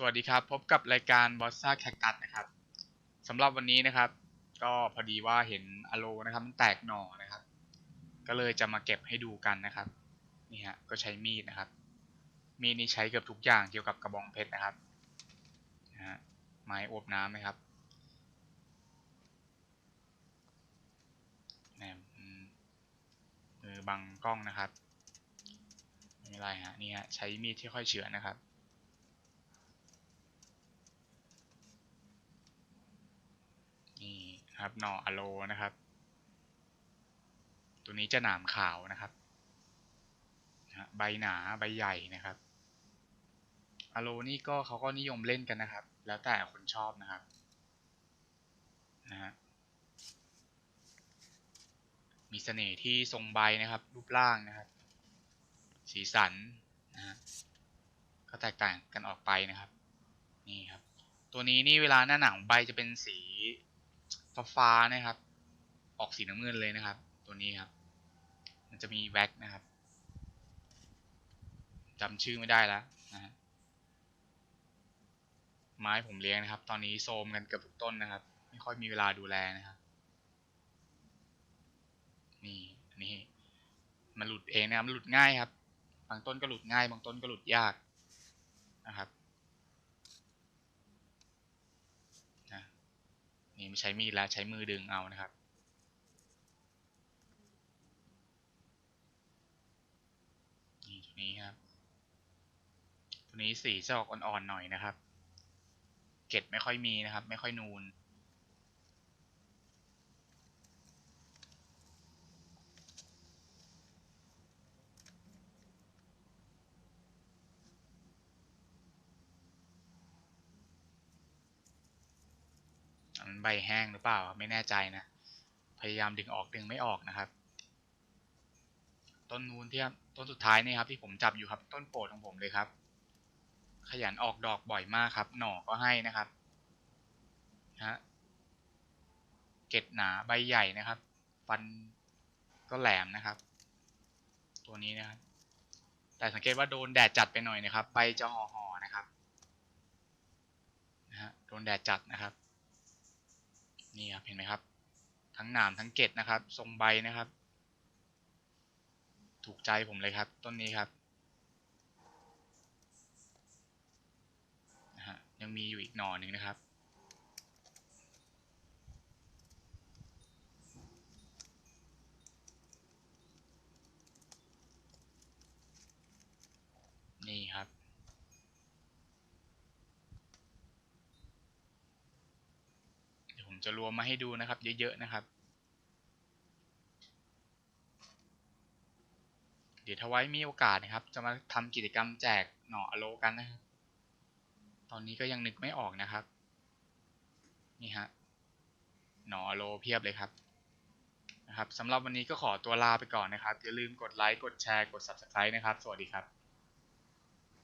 สวัสดีครับ พบกับรายการบอสซ่าแคคตัสนะครับสำหรับวันนี้นะครับ ก็พอดีว่าเห็นอะโลนะครับมันแตกหน่อนะครับ ก็เลยจะมาเก็บให้ดูกันนะครับนี่ฮะก็ใช้มีดนะครับ มีดนี่ใช้เกือบทุกอย่างเกี่ยวกับกระบองเพชรนะครับนะฮะไม้อบน้ำนะครับนมอืมมือบังกล้องนะครับไม่เป็นไรฮะนี่ฮะใช้มีดที่ค่อยเฉือนนะครับ นะครับหน่ออะโลนะครับ ตัวนี้จะหนามขาวนะครับใบหนาใบใหญ่นะครับอะโลนี่ก็เขาก็นิยมเล่นกันนะครับ แล้วแต่คนชอบนะครับนะฮะมีเสน่ห์ที่ทรงใบนะครับ รูปร่างนะครับ สีสันนะฮะก็แตกต่างกันออกไปนะครับนี่ครับ ตัวนี้นี่เวลาหน้าหนังใบจะเป็นสี ฟ้าๆนะครับ ออกสีน้ำเงินเลยนะครับ ตัวนี้ครับ มันจะมีแว็กนะครับจำชื่อไม่ได้แล้วนะฮะไม้ผมเลี้ยงนะครับ ตอนนี้โซมกันเกือบทุกต้นนะครับ ไม่ค่อยมีเวลาดูแลนะครับ นี่นนี้มันหลุดเองนะครับมันหลุดง่ายครับ บางต้นก็หลุดง่าย บางต้นก็หลุดยากนะครับนะ นี้ไม่ใช้มีดแล้วใช้มือดึงเอานะครับ นี่ตัวนี้ครับ ตัวนี้สีจะออกอ่อนๆหน่อยนะครับ เกล็ดไม่ค่อยมีนะครับ ไม่ค่อยนูน ใบแห้งหรือเปล่าไม่แน่ใจนะ พยายามดึงออกดึงไม่ออกนะครับ ต้นนูนที่ต้นสุดท้ายนี่ครับที่ผมจับอยู่ครับต้นโปรดของผมเลยครับ ขยันออกดอกบ่อยมากครับ หน่อก็ให้นะครับนะฮะเกล็ดหนาใบใหญ่นะครับ ฟันก็แหลมนะครับ ตัวนี้นะครับ แต่สังเกตว่าโดนแดดจัดไปหน่อยนะครับใบจะห่อๆนะครับนะฮะโดนแดดจัดนะครับ นี่ครับเห็นไหมครับ ทั้งหนามทั้งเกตนะครับ ทรงใบนะครับ ถูกใจผมเลยครับต้นนี้ครับนะฮะยังมีอยู่อีกหน่อหนึ่งนะครับ นี่ครับ เดี๋ยวผม จะรวมมาให้ดูนะครับ เยอะๆนะครับ เดี๋ยวถ้าไว้มีโอกาสนะครับ จะมาทำกิจกรรมแจกหน่ออโลกันนะครับ ตอนนี้ก็ยังนึกไม่ออกนะครับ นี่ฮะหน่ออโลเพียบเลยครับนะครับสำหรับวันนี้ก็ขอตัวลาไปก่อนนะครับ อย่าลืมกดไลค์ กดแชร์ กด Subscribe นะครับ สวัสดีครับ